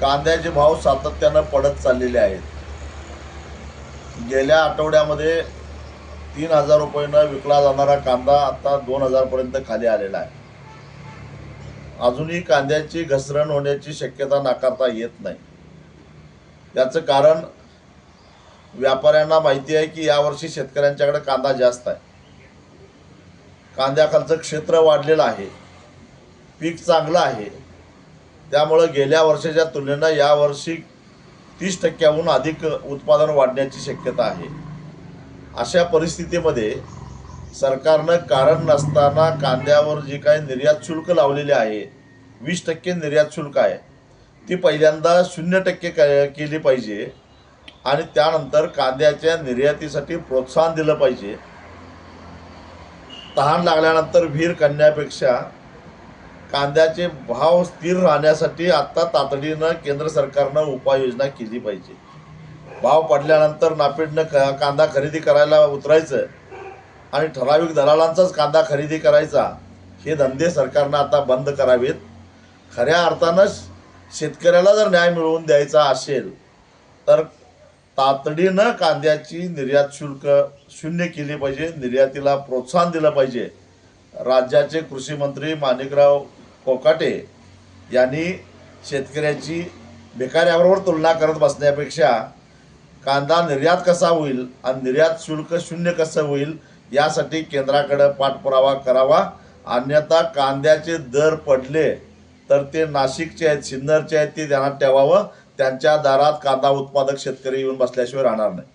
कांद्याचे भाव सातत्यानं पडत चाललेले आहेत. गेल्या आठवड्यामध्ये तीन हजार रुपयानं विकला जाणारा कांदा आता दोन हजारपर्यंत खाली आलेला आहे. अजूनही कांद्याची घसरण होण्याची शक्यता नाकारता येत नाही. याचं कारण व्यापाऱ्यांना माहिती आहे की यावर्षी शेतकऱ्यांच्याकडे कांदा जास्त आहे. कांद्याखालचं क्षेत्र वाढलेलं आहे. पीक चांगलं आहे. त्यामुळं गेल्या वर्षाच्या तुलनेनं यावर्षी तीस टक्क्याहून अधिक उत्पादन वाढण्याची शक्यता आहे. अशा परिस्थितीमध्ये सरकारनं कारण नसताना कांद्यावर जी काही निर्यात शुल्क लावलेले आहे वीस टक्के निर्यात शुल्क आहे ती पहिल्यांदा शून्य टक्के क केली पाहिजे आणि त्यानंतर कांद्याच्या निर्यातीसाठी प्रोत्साहन दिलं पाहिजे. तहान लागल्यानंतर विहीर करण्यापेक्षा कांद्याचे भाव स्थिर राहण्यासाठी आत्ता तातडीनं केंद्र सरकारनं उपाययोजना केली पाहिजे. भाव पडल्यानंतर नापेडनं क कांदा खरेदी करायला उतरायचं आणि ठराविक दलालांचाच कांदा खरेदी करायचा हे धंदे सरकारनं आता बंद करावेत. खऱ्या अर्थानं शेतकऱ्याला जर न्याय मिळवून द्यायचा असेल तर तातडीनं कांद्याची निर्यात शुल्क शून्य केली पाहिजे निर्यातीला प्रोत्साहन दिलं पाहिजे. राज्याचे कृषी मंत्री माणिकराव कोकाटे यांनी शेतकऱ्याची भिकाऱ्याबरोबर तुलना करत बसण्यापेक्षा कांदा निर्यात कसा होईल आणि निर्यात शुल्क शून्य कसं होईल यासाठी केंद्राकडं पाठपुरावा करावा. अन्यथा कांद्याचे दर पडले तर ते नाशिकचे आहेत सिन्नरचे आहेत ते ध्यानात ठेवावं. त्यांच्या दारात कांदा उत्पादक शेतकरी येऊन बसल्याशिवाय राहणार नाही.